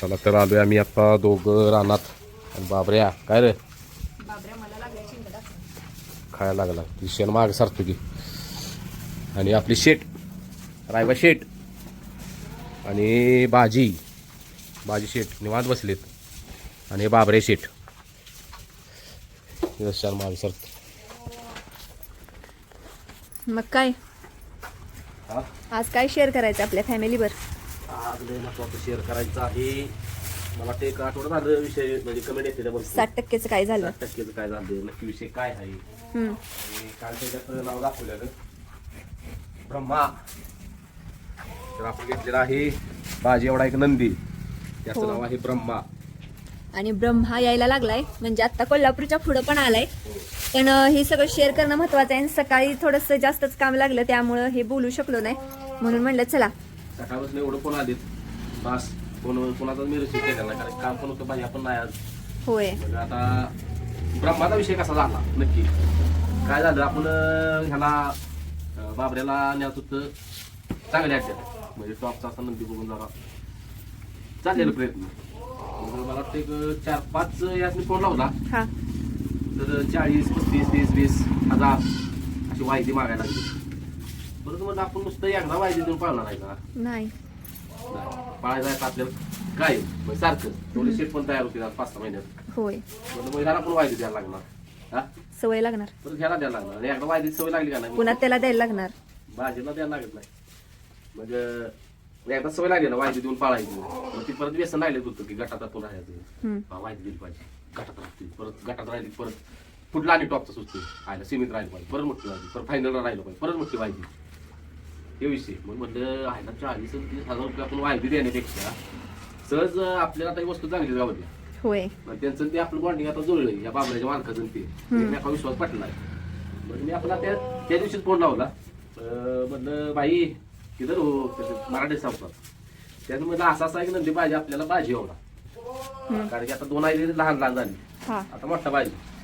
चला तर आलोय आम्ही आता दोघं रानात. बाबऱ्या काय रे? खायला लागला. ती शेण माग सारतो की. आणि आपली शेट रायबा शेट. आणि बाजी बाजी शेट. निवांत बसलेत. आणि बाबरे शेट. शेण माग सरतो मग काय? आज काय शेअर करायचं आपल्या फॅमिलीवर महत्वाचं शेअर करायचं आहे. मला वाटतं एक आठवडा झालं विषय म्हणजे कमेंट येते साठ टक्केचं काय झालं? साठ टक्केचं काय झालं? नक्की विषय काय आहे? हम्म. आणि काल त्याच्यात नाव दाखवलेलं. ब्रह्मा. तर आपण घेतलेला आहे बाजी एवढा एक नंदी. त्याचं हो. नाव आहे ब्रह्मा. आणि ब्रह्मा यायला लागलाय. म्हणजे आता कोल्हापूरच्या पुढं पण आलाय. पण अं, हे सगळं शेअर करणं महत्वाचं आहे. आणि सकाळी थोडस जास्तच काम लागलं त्यामुळं हे बोलू शकलो नाही. म्हणून म्हणलं चला सकाळपासून एवढं कोण आलेत. बस कोण कोणाचा मी रिसिव्ह केलेला कारण काम पण होतं बाई आपण नाही आज. होय. मग आता ब्रह्माचा विषय कसा झाला? नक्की. काय झालं? आपण ह्याला अं, बाबऱ्याला न्यात होतं. चांगल्या अड्ड्यात. म्हणजे टॉपचा असा नंदी बघून जरा चाललेला प्रयत्न. मग मला वाटतं एक चार पाच यासनी फोन लावला. हा. तर चाळीस पस्तीस तीस वीस हजार अशी वायदी मागायला लागली. बरं म्हणलं आपण नुसतं एकदा वायदी देऊन पाळणार का? नाही. पाळायचं आहे का आपल्याला काय म्हणजे सारखं. तेवढे शेट पण तयार होते पाच सहा महिन्यात. होय. म्हणलं मग ह्याला पण वायदी द्यायला लागणार. हा? सवय लागणार. परत ह्याला द्यायला लागणार. आणि एकदा वायदी सवय लागली का नाही? पुन्हा त्याला द्यायला लागणार. भाजीला द्यायला लागत नाही. मग अं, एकदा सवय लागली ना वायदी देऊन पाळायची. मग ती परत व्यसन राहिले होतं की गटात आपण राहायचं हम्म. हा, दिली पाहिजे. गटात राहते. परत गटात राहिली परत कुठला आणि टॉपचा सुचते आयला सीमित राहिलं पाहिजे. परत मोठी वायदी परत फायनलला राहिलं पाहिजे. परत मोठी वायदी विषय. मग म्हटलं आयला चाळीस आणि तीस हजार रुपये आपण वायदी देण्यापेक्षा सहज आपल्याला आता ही वस्तू चांगली गावली होय. मग त्यांचं ते आपलं बॉन्डिंग आता जुळलं या बाबऱ्याच्या मालकाचं ते. एका विश्वास पटला मग मी आपला त्या त्या दिवशीच फोन लावला. म्हणलं बाई किधर हो? मराठी सांगतात. त्यानं म्हणलं असं असं आहे की नंदी पाहिजे आपल्याला भाजी एवढा. कारण की आता दोन आई लहान लहान झाली. आता मोठा पाहिजे.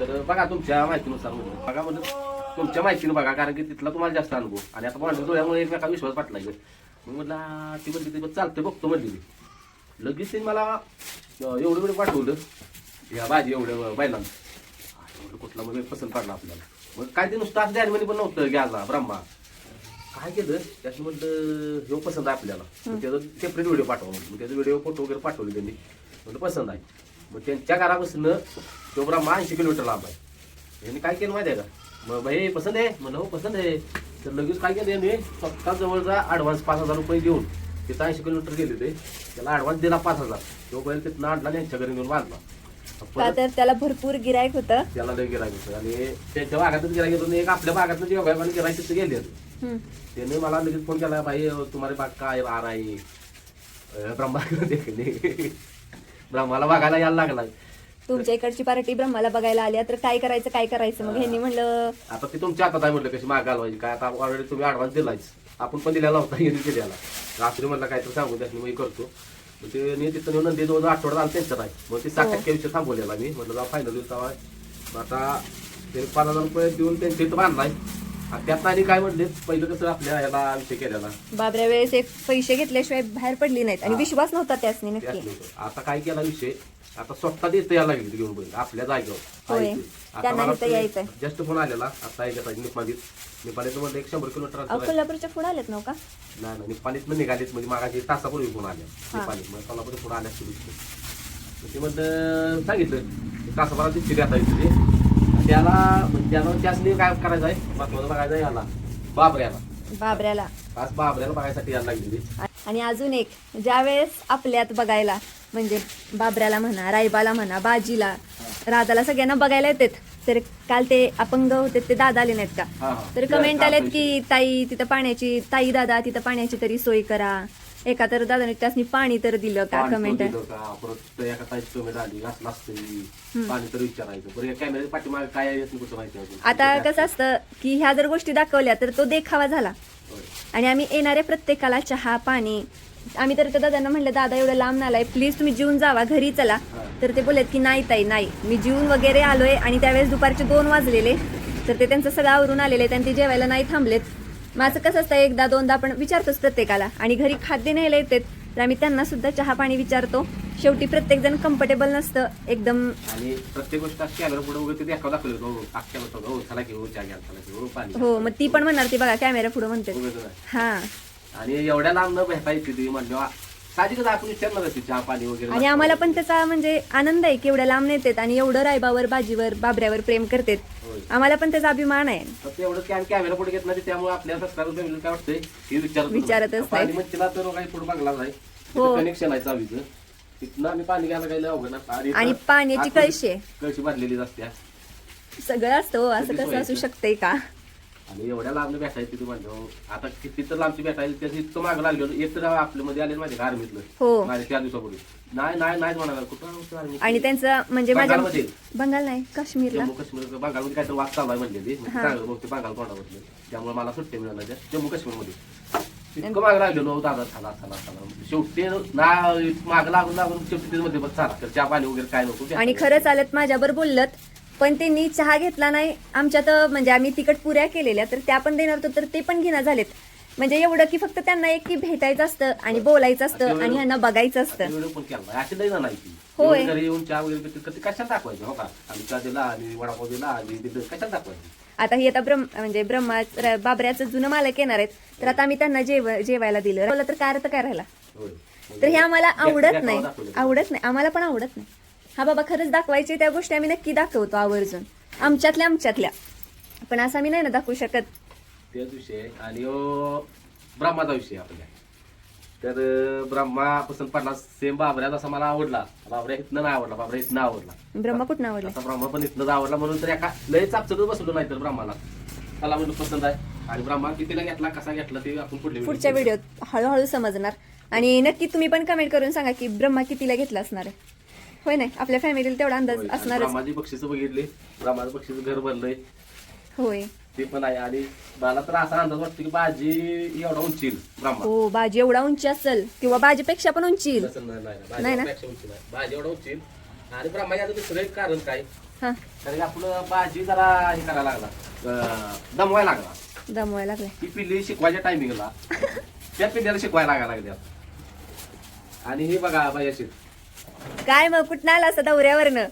तर बघा तुमच्या माहितीनुसार म्हणलं बघा म्हणलं तुमच्या माहितीनं बघा कारण की तिथला तुम्हाला जास्त अनुभव. आणि आता बॉन्डिंग डोळ्यामुळे एकमेका विश्वास पटला मग म्हटलं ती म्हणली ती चालतंय बघतो म्हणली मी. लगेच त्यांनी मला एवढं एवढं पाठवलं या भाजी एवढं बैलांना कुठला मग पसंत पडला आपल्याला. मग काय ते नुसतं असं मध्ये पण नव्हतं गॅसला ब्रह्मा. काय केलं त्याचं म्हटलं हे पसंत आहे आपल्याला. त्याचा त्याचं सेपरेट व्हिडिओ पाठवा म्हणून. मग त्याचा व्हिडिओ फोटो वगैरे पाठवले त्यांनी. म्हणलं पसंत आहे. मग त्यांच्या घरापासून तो ब्रह्मा ऐंशी किलोमीटर लांब आहे. त्यांनी काय केलं माहिती आहे का? मग भाई पसंत आहे? म्हणलं हो पसंत आहे. तर लगेच काय केलं यांनी? स्वतः जवळचा ऍडव्हान्स पाच हजार रुपये देऊन तिथं ऐंशी किलोमीटर गेले ते. त्याला ऍडव्हान्स दिला पाच हजार. तो बैल तिथनं आणला आणि यांच्या घरी नेऊन बांधला. का परत तर त्याला भरपूर गिरायक होतं? त्याला लय गिरायक होतं. आणि त्यांच्या भागातच गिरायक होतं. आणि एक आपल्या भागातलं जे योगायोगाने गिरायक तिथे गेले हम्म. त्याने मला लगेच फोन केला भाई तुम्हारे बाग काय आ रहा है अं, ब्रह्मा देखणे ब्रह्माला बघायला यायला लागला. तुमच्या इकडची पार्टी ब्रह्माला बघायला आली तर काय करायचं काय करायचं? मग ह्यांनी म्हणलं आता ते तुमच्या हातात आहे म्हटलं कशी माग घालवायची? काय आता ऑलरेडी तुम्ही ऍडव्हान्स दिलायच. आपण पण दिलेला होता यांनी दिलेला. रात्री म्हटलं काय तर सांगू त्यात मी करतो. मग ते तिथं नेऊन नंदी दोन आठवडा झाला त्यांच्यात आहे. मग ते साठ हो. टक्के विषय थांबवलेला मी. म्हटलं फायनल दिवसा आता ते पाच हजार रुपये देऊन त्यांच्या इथं बांधलाय. त्यात आणि काय म्हणले? पहिलं कसं आपल्या ह्याला विषय केलेला बाबऱ्या वेळेस एक पैसे घेतल्याशिवाय बाहेर पडली नाहीत आणि. विश्वास नव्हता त्यासनी त्यात नक्की नव्हतं. आता काय केला विषय? आता स्वतः देत यायला लागली घेऊन बैल. आपल्या जागेवर. होय. त्यांना इथं यायचंय. जस्ट फोन आलेला. आता याच्यात निपालीत. निपालीत म्हणलं एक शंभर किलोमीटर अहो, अंतर आहे. कोल्हापूरच्या पुढे आलेत नव्ह का? नाही नाही निपालीत निघालीत. म्हणजे मागाची तासापूर्वी फोन आल्या. निपालीत. मग कोल्हापूर पुढे आल्या सुरू ते म्हणलं सांगितलं. तासाभरात दिसते आता इथे त्याला त्यासनी काय करायचं आहे? महत्वाचं बघायचं आहे याला. बाबऱ्याला. बाबऱ्याला. आज बाबऱ्याला बघायसाठी यायला लागलेली आणि अजून एक ज्यावेळेस आपल्यात बघायला म्हणजे बाबऱ्याला म्हणा रायबाला म्हणा बाजीला राधाला सगळ्यांना बघायला येतात. तर काल ते अपंग होते ते दादा आले नाहीत का. तर कमेंट आलेत की ताई तिथं पाण्याची ताई दादा तिथं पाण्याची तरी सोय करा. एका तर दादाने त्यासनी पाणी तर दिलं का पाणी कमेंट तो दिलं का? परत एका ताईची पेमेंट आली घासला असतं पाणी तर विचारायचं. बरं या कॅमेऱ्याच्या पाठीमागे काय आहे याचं कुठं माहिती अजून. आता कसं असतं की ह्या जर गोष्टी दाखवल्या तर तो देखावा झाला. होय. आणि आम्ही येणाऱ्या प्रत्येकाला चहा पाणी आम्ही तर त्या दादांना म्हणलं दादा एवढं लांब नालाय प्लीज तुम्ही जेवून जावा घरी चला. तर ते बोलत की नाही ताई नाही. मी जेवून वगैरे आलोय आणि त्यावेळेस दुपारचे दोन वाजलेले. तर ते त्यांचं सगळं आवरून आलेले आणि ते जेवायला नाही थांबलेत. माझं कसं असतं एकदा दोनदा आपण विचारतोच प्रत्येकाला. आणि घरी खाद्य न्यायला येतात तर आम्ही त्यांना सुद्धा चहा पाणी विचारतो. शेवटी प्रत्येक जण कम्फर्टेबल नसतं एकदम आणि प्रत्येक गोष्ट अशी कॅमेरा पुढे वगैरे ते दाखवा दाखवलं हो होतं हो चला की हो चहा घ्या चला की हो पाणी हो मग ती पण म्हणणार ती बघा कॅमेरा पुढे म्हणते. हा. आणि एवढ्या लांब न भेटा येते ती म्हणल्यावर साहजिकच आपण चहा पाणी वगैरे आणि आम्हाला पण त्याचा म्हणजे आनंद आहे की एवढ्या लांब नेतात आणि एवढं रायबावर बाजीवर बाबऱ्यावर प्रेम करतात होय. आम्हाला पण त्याचा अभिमान आहे एवढं कॅमेरा पुढे घेत नाही त्यामुळे आपल्या सबस्क्रायबर फॅमिली काय वाटतंय हे विचारत विचारतच पाणी नाही. म्हणजे तिला तर काही पुढे बघला नाही हो. कनेक्शन आहे चावीचं तिथनं आम्ही पाणी घ्यायला अवघड नाही. आणि पाण्याची आतमध्ये कळशी आहे. कळशी भरलेली असत्या सगळं असतं हो, असं कसं असू. शकतंय का आणि एवढ्या लांब भेटायची तिथे म्हणलं आता किती तर लांबची भेटायला त्याचं इतकं मागं लागलेलं एक तर आपल्या मध्ये आले माझ्या आर्मीतलं हो. माझ्या चार दिवसापूर्वी. नाही नाही नाही म्हणाला कुठं? आणि त्यांचं म्हणजे माझ्या बंगालमध्ये. बंगाल नाही काश्मीरला. जम्मू काश्मीर बंगालमध्ये काहीतरी वाद चालू आहे म्हणलेली. मग ते हा. चांगलं मग ते बंगाल त्यामुळे मला सुट्टी मिळाल्या त्या जम्मू काश्मीरमध्ये. इतकं मागं लागलेलो दादा चला चला चला. शेवटी ना मागं लागून लागून शेवटी मध्ये बस चला. तर चहा पाणी वगैरे काय नको आणि खरं चालत माझ्यावर बोललत पण त्यांनी चहा घेतला नाही. आमच्यात म्हणजे आम्ही तिकट पुऱ्या केलेल्या तर त्या पण देणार होतो तर ते पण घेणं झालेत. म्हणजे एवढं की फक्त त्यांना एक की भेटायचं असतं आणि बोलायचं असतं आणि ह्यांना बघायचं असतं. व्हिडिओ पण केला अशी नाही ना नाही ती. होय. एवढी घरी येऊन चहा वगैरे पिते, कधी कशाला दाखवायचं हो का? आम्ही चहा दिला आणि वडापाव दिला आणि दिलं. कशाला दाखवायचं? आता ही आता ब्रह्म म्हणजे ब्रह्मा र- बाबऱ्याचं जुनं मालक येणार आहेत. तर आता आम्ही त्यांना जेव जेवायला दिलं. तर काय अर्थ काय राहिला? होय. तर हे आम्हाला आवडत देखावा नाही. आवडत नाही. आम्हाला पण आवडत नाही. हा बाबा खरंच दाखवायचे त्या गोष्टी आम्ही नक्की दाखवतो आवर्जून. आमच्यातल्या आमच्यातल्या. पण असं आम्ही नाही ना दाखवू शकत. तेच विषय. आणि ओ ब्रह्माचा विषय आपल्या. तर अं, ब्रह्मा पसंत पडला सेम बाबऱ्या जसा मला आवडला. बाबऱ्या इथनं नाही आवडला बाबऱ्या इथनं आवडला. ब्रह्मा कुठं आवडले? आता ब्रह्मा पण इथनंच आवडला म्हणून तर एका लय चापचडून बसलो नाही तर ब्रह्माला. त्याला म्हणून पसंत आहे. आणि ब्रह्मा कितीला घेतला कसा घेतला ते आपण पुढल्या पुढच्या व्हिडिओत व्हिडिओत हळूहळू समजणार. आणि नक्की तुम्ही पण कमेंट करून सांगा की ब्रह्मा कितीला घेतला असणार आहे. होय नाही आपल्या फॅमिलीला तेवढा अंदाज असणारच. ब्रह्माची बक्षीस बघितली ब्रह्माचं बक्षीस घर भरलंय. होय. ते पण आहे आणि मला तर असा अंदाज वाटतो की बाजी एवढा उंची येईल ब्रह्मा हो बाजी एवढा उंची असेल किंवा बाजीपेक्षा पण उंची तसं नाही, नाही, नाही. नाही ना? बाजीपेक्षा उंची नाही. बाजी एवढा उंची येईल. आणि ब्रह्माच्या आता दुसरं एक कारण काय? हा. कारण की आपलं बाजी जरा हे करायला लागला अं, दमवायला लागला. दमवायला लागलाय ती पिल्ली शिकवायच्या टायमिंगला त्या पिल्ल्याला शिकवायला लागायला लागल्या आणि हे बघा बाई अशी. काय मग कुठं आला असं दौऱ्यावरनं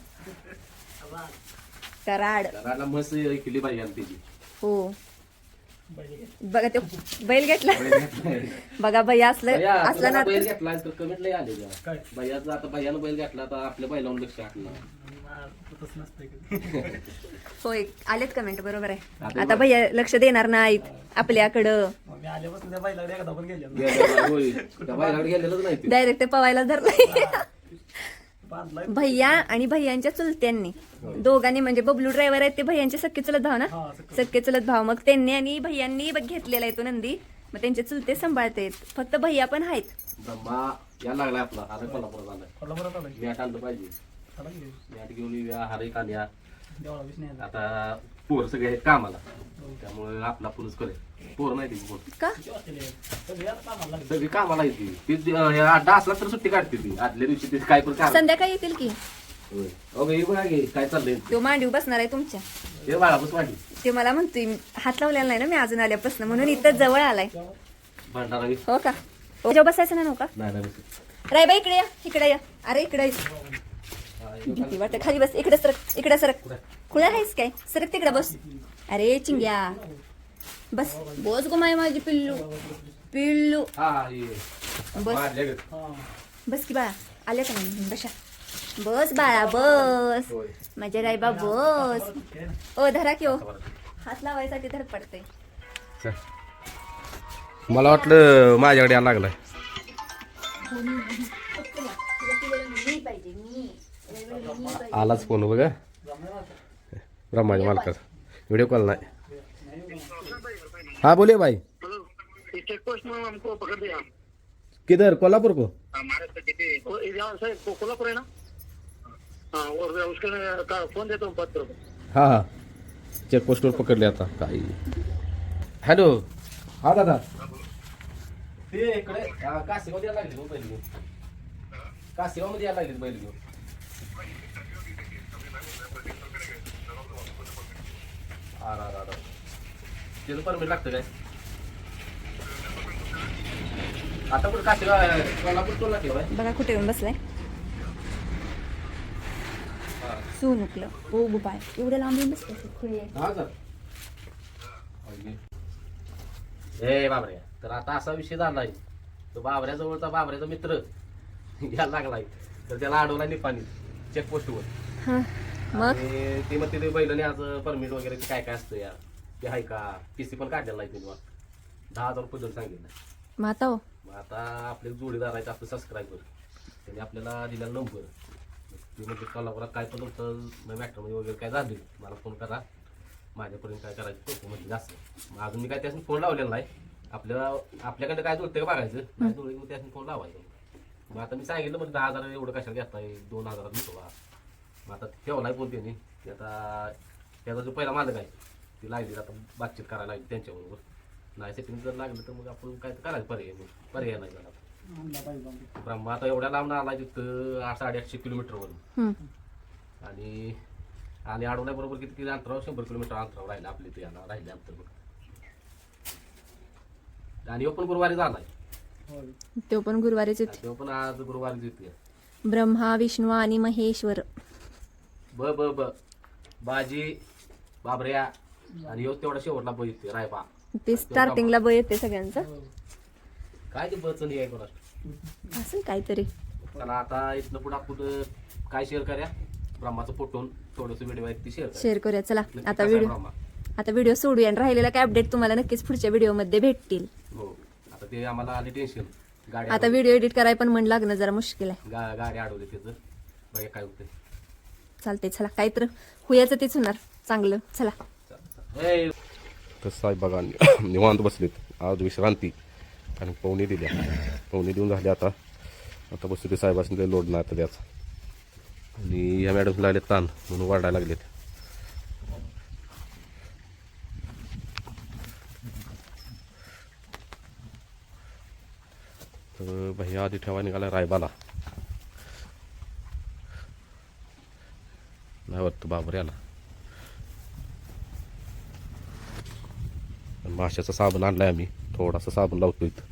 कराड. मस्त पाहिजे आणि हो. बघा तो बैल घेतला. बघा बाई असलं भैया, असलं तुला ना बैल घेतला तर कमेंट लय आले. भैयाचं आता भैयानं बैल घेतला तर आपल्या बैलावून लक्ष टाकलं होय आलेत कमेंट बरोबर आहे. आता भैया लक्ष देणार नाहीत आपल्याकडं. मी आल्यापासून त्या बाईला एकदा पण गेले गेलेलं, होय. त्या बैलाकडे गेलेलंच नाही ते. डायरेक्ट ते पवायला धरलाय. भैया आणि भैयांच्या चुलत्यांनी. दोघांनी म्हणजे बबलू ड्रायव्हर आहेत ते भैयांचे सख्खे चुलत भाव ना? हा, सख्खे. चुलत. भाव. मग त्यांनी आणि भैयांनी बघ घेतलेला आहे तो नंदी. मग त्यांचे चुलते सांभाळतेत फक्त भैया पण आहेत. ब्रह्मा लागलाय आपला. आता कोल्हापुरात आलाय. कोल्हापुरात आलाय. मॅट आणलं पाहिजे. मॅट घेऊन हारे कांद्या. आता पोर सगळे आहेत कामाला. त्यामुळे आपला पुरुष करे पोर नाही का? सगळे कामाला येते ती हे अड्डा असला तर सुट्टी काढते ती. आदल्या दिवशी ती काय पण काम संध्याकाळी येतील की? होय. अगं हे बघा घे काय चाललंय? तो मांडीव बसणार आहे तुमच्या. हे ते मला म्हणतोय हात लावलेला नाही ना मी अजून आल्यापासून म्हणून इथं जवळ आलाय. भांडारा. हो का? हो जेव्हा बसायचं ना नव्हता? नाही नाही बस. रायबा इकडे या. इकडे या. अरे इकडे ये. भीती वाटते खाली बस इकडे सरक इकडे सरक खुळा आहेस काय सरक तिकडे बस अरे चिंग्या बस बोस गो माय माझी पिल्लू पिल्लू बस. बस की बाळा आल्या का नाही बशा बस बाळा बस होय. माझ्या रायबा बस ओ धरा की ओ हात लावायसाठी धर पडते मला वाटलं माझ्याकडे यायला लागलाय आलाच फोन बघा. ब्रह्माजी मालकाचा. व्हिडिओ कॉल नाही. हाँ बोलिए भाई किधर? कोल्हापुर को? हमारे कोल्हापुर है ना हाँ. और उसके का फोन देता हूँ पत्र हा हा चेक पोस्टवर पकडले आता काही. हॅलो हा दादा. ते इकडे कासेगाव यायला लागले बैल घेऊन कासेगाव यायला लागले बैल घेऊन आरा, आरा, आरा. त्याचं परमिट लागतं काय? आता कुठं काशी कोल्हापूर टोलला ठेवाय बघा कुठे येऊन बसलाय. सुनुकलं. ओ गुपाय एवढं लांब येऊन बसलं हा सर ए बाबरे. तर आता असा विषय झालाय. तो बाबऱ्या जवळचा बाबऱ्याचा मित्र यायला लागलाय. तर त्याला अडवला निपाणी चेकपोस्टवर हा. मग? आणि ते मग तिथे बैलाने आज परमिट वगैरे ते काय काय असतं या ते आहे का? पीसी पण काढलेला आहे तिने दहा हजार रुपये देऊन सांगितलं. मग आता हो? मग आता आपले जोडीदार आहेत आपले सबस्क्रायबर त्यांनी आपल्याला दिलेला नंबर ते म्हणजे कोल्हापुरात काय पण तुमचं मॅटरमध्ये वगैरे काय झाले मला फोन करा. माझ्यापर्यंत काय करायचं तो म्हणजे जास्त मग अजून मी काय त्यासाठी फोन लावलेला नाही. आपल्याला आपल्याकडे काय जुळते का बघायचं? नाही जुळले मग त्यासाठी फोन लावायचं. मग आता मी सांगितलं म्हणजे दहा हजार एवढं कशाला घेताय दोन हजारात मिटवा मग आता ठेवलाय फोन त्यांनी ते आता त्याचा जो पहिला मालक आहे ती लागली आता बातचीत करायला लागली त्यांच्याबरोबर. नाही सेटिंग जर लागलं तर मग आपण काय तर करायचं पर्याय मग पर्याय नाही झाला. ब्रह्मा आता एवढ्या लांब आला तिथं आठ साडेआठशे किलोमीटरवरून. आणि आणि अडवण्याबरोबर किती किती अंतरावर? शंभर किलोमीटर अंतरावर राहिले आपले ते याला राहिले अंतर बघ. आणि पण गुरुवारी झालाय. तो पण गुरुवारीच येते तो पण आज गुरुवारी येते ब्रह्मा विष्णू आणि महेश्वर. ब ब ब. बाजी बाबऱ्या. आणि ह्यो तेवढा शेवटला ब येते रायबा ते स्टार्टिंगला ब येते सगळ्यांचं. हो. काय ते बचन आहे कोणास असेल काहीतरी. त्याला आता इथनं पुढे आपण काय शेअर करूया? ब्रह्माचं फोटो थोडंसं व्हिडिओ आहे ती शेअर शेअर करूया. चला आता व्हिडिओ आता व्हिडिओ सोडूया आणि राहिलेला काय अपडेट तुम्हाला नक्कीच पुढच्या व्हिडिओमध्ये भेटतील. हो. आता ते आम्हाला आले टेन्शन गाडी आता व्हिडिओ एडिट करायला पण मन लागणं जरा मुश्किल आहे. गा- गाडी अडवली त्याचं. बघा काय होतंय. चालते चला काही तर हुयाचं तेच होणार. चांगलं चला. कसं आहे बघा निवांत बसलेत. आज विश्रांती. आणि पवनी दिल्या पवनी देऊन झाले आता. आता बसू ते साहेबांनी लोड नाही आता त्याचा. आणि या मॅडम लागले ताण म्हणून वाढायला लागलेत. तर भैया आधी ठेवा निघाला रायबाला. नाही वाटतं बाबर याला. माशाचा साबण आणलाय आम्ही. थोडासा साबण लावतो इथं.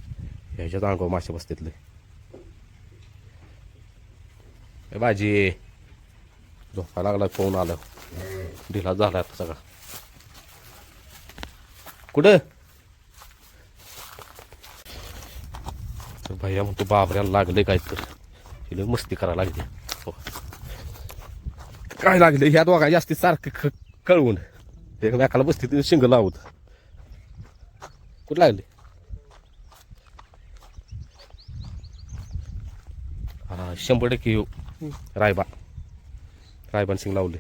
ह्याच्याच अंगावर मासे बसतेतले. ए बाजी झोपा लागला फोन आला ढिला झाला आता सगळा. कुठं? तर भैया म्हणतो बाबऱ्याला लागले काय तर तिला मस्ती करायला लागली. काय लागले? ह्या दोघा जास्ती सारखं ख- कळवून. एकमेकाला बसते तिथे शिंग लावत कुठं लागले? हा शंभर टक्के येऊ. रायबा. रायबान सिंग लावले.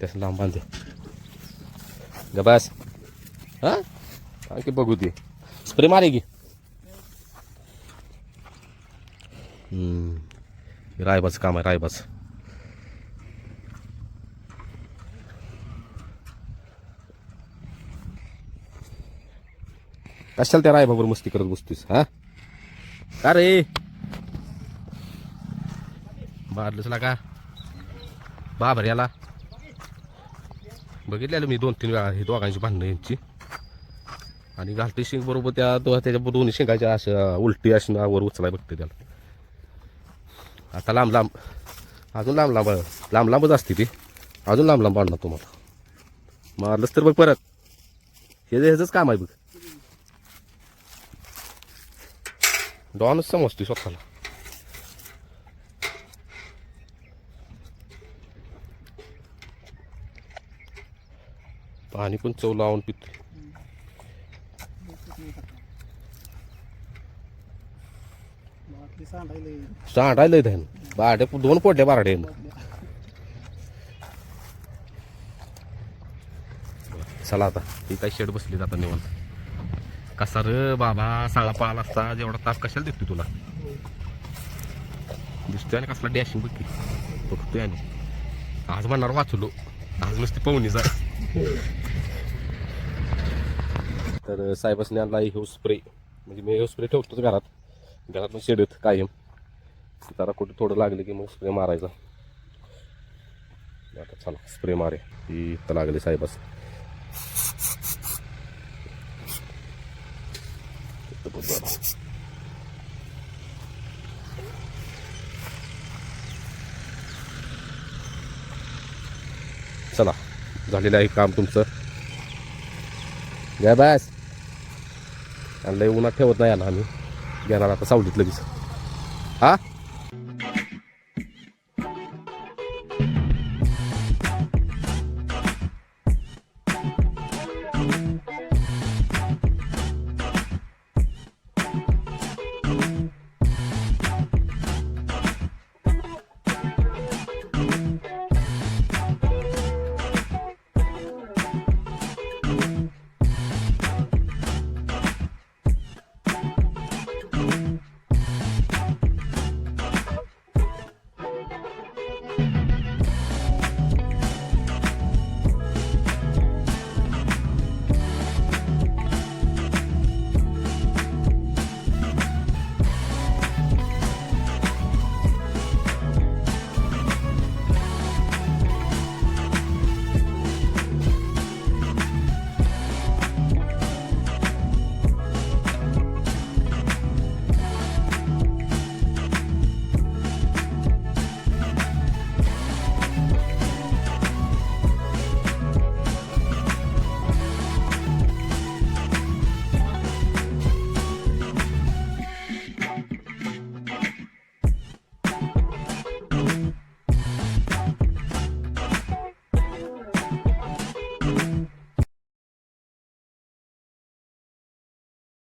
त्यास लांब बांधे गबास हा? की बघू दे स्प्रे मारे की. रायबाचं काम आहे रायबाचं. कशाला त्या रायबाबर मस्ती करत बसतोस हा? का रे? मारलंच ना का? बाबर याला. बघितलेलं मी दोन तीन वेळा हे दोघांची भांडणं यांची. आणि घालते शेंग बरोबर त्या दो- त्याच्या दोन्ही शेंगाच्या अशा उलटी अशी वर उचलाय बघते त्याला. आता लांब लांब अजून लांब लांब लांब लांबच असते ती. अजून लांब लांब आणणार तुम्हाला. मारलंच तर बघ परत. हे ह्याचंच काम आहे बघ. डॉनच समजते स्वतःला पाणी पण चव लावून पितो बाटली सांडायला सांडायला बारडे दोन पोट्या बारडे चला आता ही काही शेड बसली आता निवांत कसा र बाबा? साळा पाला असता जेवढा तास कशाला देतो तुला? दिसतोय आणि कसला डॅशिंग बघ बघतोय आणि. आज म्हणणार वाचलो. आज नुसती पवनी जा. तर साहेबासने आणला हे स्प्रे म्हणजे मी हे स्प्रे ठेवतोच घरात. घरात मग शेडत कायम. जरा कुठे थोडं लागलं की मग स्प्रे मारायचा. आता चला स्प्रे मारे. ही इथं लागले साहेबास Це चला झालेलं आहे काम तुमचं. घ्या बॅस. आणि लय उन्हात ठेवत नाही आला आम्ही. घेणार आता सावलीत लगेच हा?